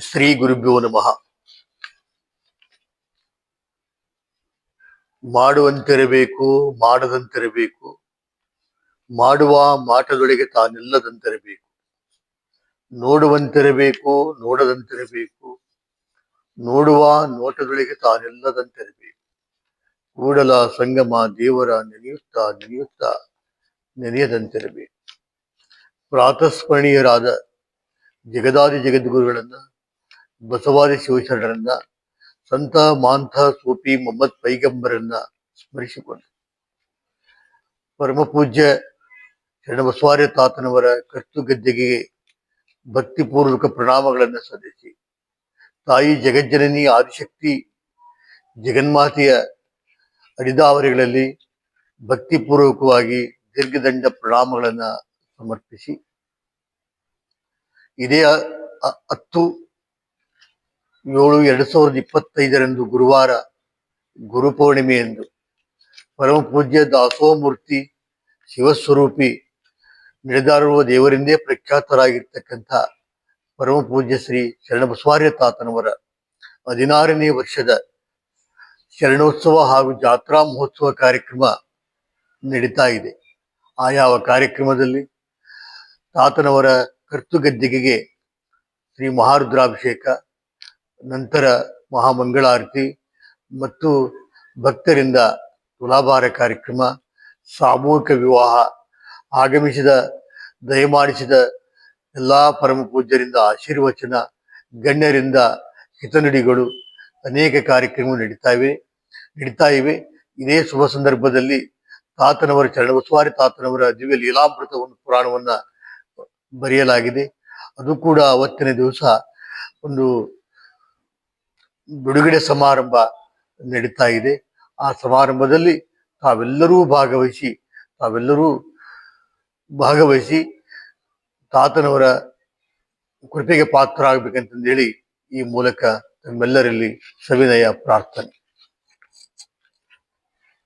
ಶ್ರೀ ಗುರುಭ್ಯೋ ನಮಃ. ಮಾಡುವಂತಿರಬೇಕು, ಮಾಡದಂತಿರಬೇಕು. ಮಾಡುವ ಮಾಟದೊಳಗೆ ತಾನಿಲ್ಲದಂತಿರಬೇಕು. ನೋಡುವಂತಿರಬೇಕು, ನೋಡದಂತಿರಬೇಕು. ನೋಡುವ ನೋಟದೊಳಗೆ ತಾನಿಲ್ಲದಂತಿರಬೇಕು. ಕೂಡಲ ಸಂಗಮ ದೇವರ ನೆನೆಯುತ್ತಾ ನೆನೆಯುತ್ತಾ, ನೆನೆಯದಂತಿರಬೇಕು. ಪ್ರಾತಸ್ಮರಣೀಯರಾದ ಜಗದಾದಿ ಜಗದ್ಗುರುಗಳನ್ನ ಬಸವಾದಿ ಶಿವಶರಣರನ್ನ, ಸಂತ ಮಾಂತ ಸೋಪಿ ಮೊಹಮ್ಮದ್ ಪೈಗಂಬರನ್ನ ಸ್ಮರಿಸಿಕೊಂಡು. ಪರಮ ಪೂಜ್ಯ ಶರಣಬಸವಾರ್ಯ ತಾತನವರ ಕರ್ತು ಗದ್ದೆಗೆ ಭಕ್ತಿಪೂರ್ವಕ ಪ್ರಣಾಮಗಳನ್ನು ಸಲ್ಲಿಸಿ. ತಾಯಿ ಜಗಜ್ಜನನಿ ಆದಿಶಕ್ತಿ ಜಗನ್ಮಾತೆಯ ಅಡಿದಾವರಿಗಳಲ್ಲಿ ಭಕ್ತಿಪೂರ್ವಕವಾಗಿ ದೀರ್ಘದಂಡ ಪ್ರಣಾಮಗಳನ್ನು ಸಮರ್ಪಿಸಿ. ಇದೇ ಹತ್ತು ಏಳು ಎರಡು ಸಾವಿರದ ಇಪ್ಪತ್ತೈದರಂದು ಗುರುವಾರ ಗುರುಪೂರ್ಣಿಮೆಯಂದು ಪರಮ ಪೂಜ್ಯ ದಾಸೋಮೂರ್ತಿ ಶಿವಸ್ವರೂಪಿ ನಡೆದಾಡುವ ದೇವರಿಂದೇ ಪ್ರಖ್ಯಾತರಾಗಿರ್ತಕ್ಕಂಥ ಪರಮ ಪೂಜ್ಯ ಶ್ರೀ ಶರಣಬಸವಾರ್ಯ ತಾತನವರ ಹದಿನಾರನೇ ವರ್ಷದ ಶರಣೋತ್ಸವ ಹಾಗೂ ಜಾತ್ರಾ ಮಹೋತ್ಸವ ಕಾರ್ಯಕ್ರಮ ನಡೀತಾ ಇದೆ. ಆಯಾವ ಯಾವ ಕಾರ್ಯಕ್ರಮದಲ್ಲಿ ತಾತನವರ ಕರ್ತುಗದ್ದಿಗೆಗೆ ಶ್ರೀ ಮಹಾರುದ್ರಾಭಿಷೇಕ ನಂತರ ಮಹಾಮಂಗಳಾರತಿ ಮತ್ತು ಭಕ್ತರಿಂದ ತುಲಾಭಾರ ಕಾರ್ಯಕ್ರಮ, ಸಾಮೂಹಿಕ ವಿವಾಹ, ಆಗಮಿಸಿದ, ದಯಮಾಡಿಸಿದ ಎಲ್ಲಾ ಪರಮ ಪೂಜ್ಯರಿಂದ ಆಶೀರ್ವಚನ, ಗಣ್ಯರಿಂದ ಹಿತನುಡಿಗಳು ಅನೇಕ ಕಾರ್ಯಕ್ರಮಗಳು ನಡೀತಾ ಇವೆ ನಡೀತಾ ಇವೆ. ಇದೇ ಶುಭ ಸಂದರ್ಭದಲ್ಲಿ ತಾತನವರ ಚರಣಬಸವಾರಿ ತಾತನವರ ದಿವ್ಯ ಒಂದು ಪುರಾಣವನ್ನು ಬರೆಯಲಾಗಿದೆ. ಅದು ಕೂಡ ಅವತ್ತಿನ ದಿವಸ ಒಂದು ಬಿಡುಗಡೆ ಸಮಾರಂಭ ನಡೀತಾ ಇದೆ. ಆ ಸಮಾರಂಭದಲ್ಲಿ ತಾವೆಲ್ಲರೂ ಭಾಗವಹಿಸಿ ತಾವೆಲ್ಲರೂ ಭಾಗವಹಿಸಿ ತಾತನವರ ಕೃಪೆಗೆ ಪಾತ್ರ ಆಗ್ಬೇಕಂತಂದೇಳಿ ಈ ಮೂಲಕ ತಮ್ಮೆಲ್ಲರಲ್ಲಿ ಸವಿನಯ ಪ್ರಾರ್ಥನೆ.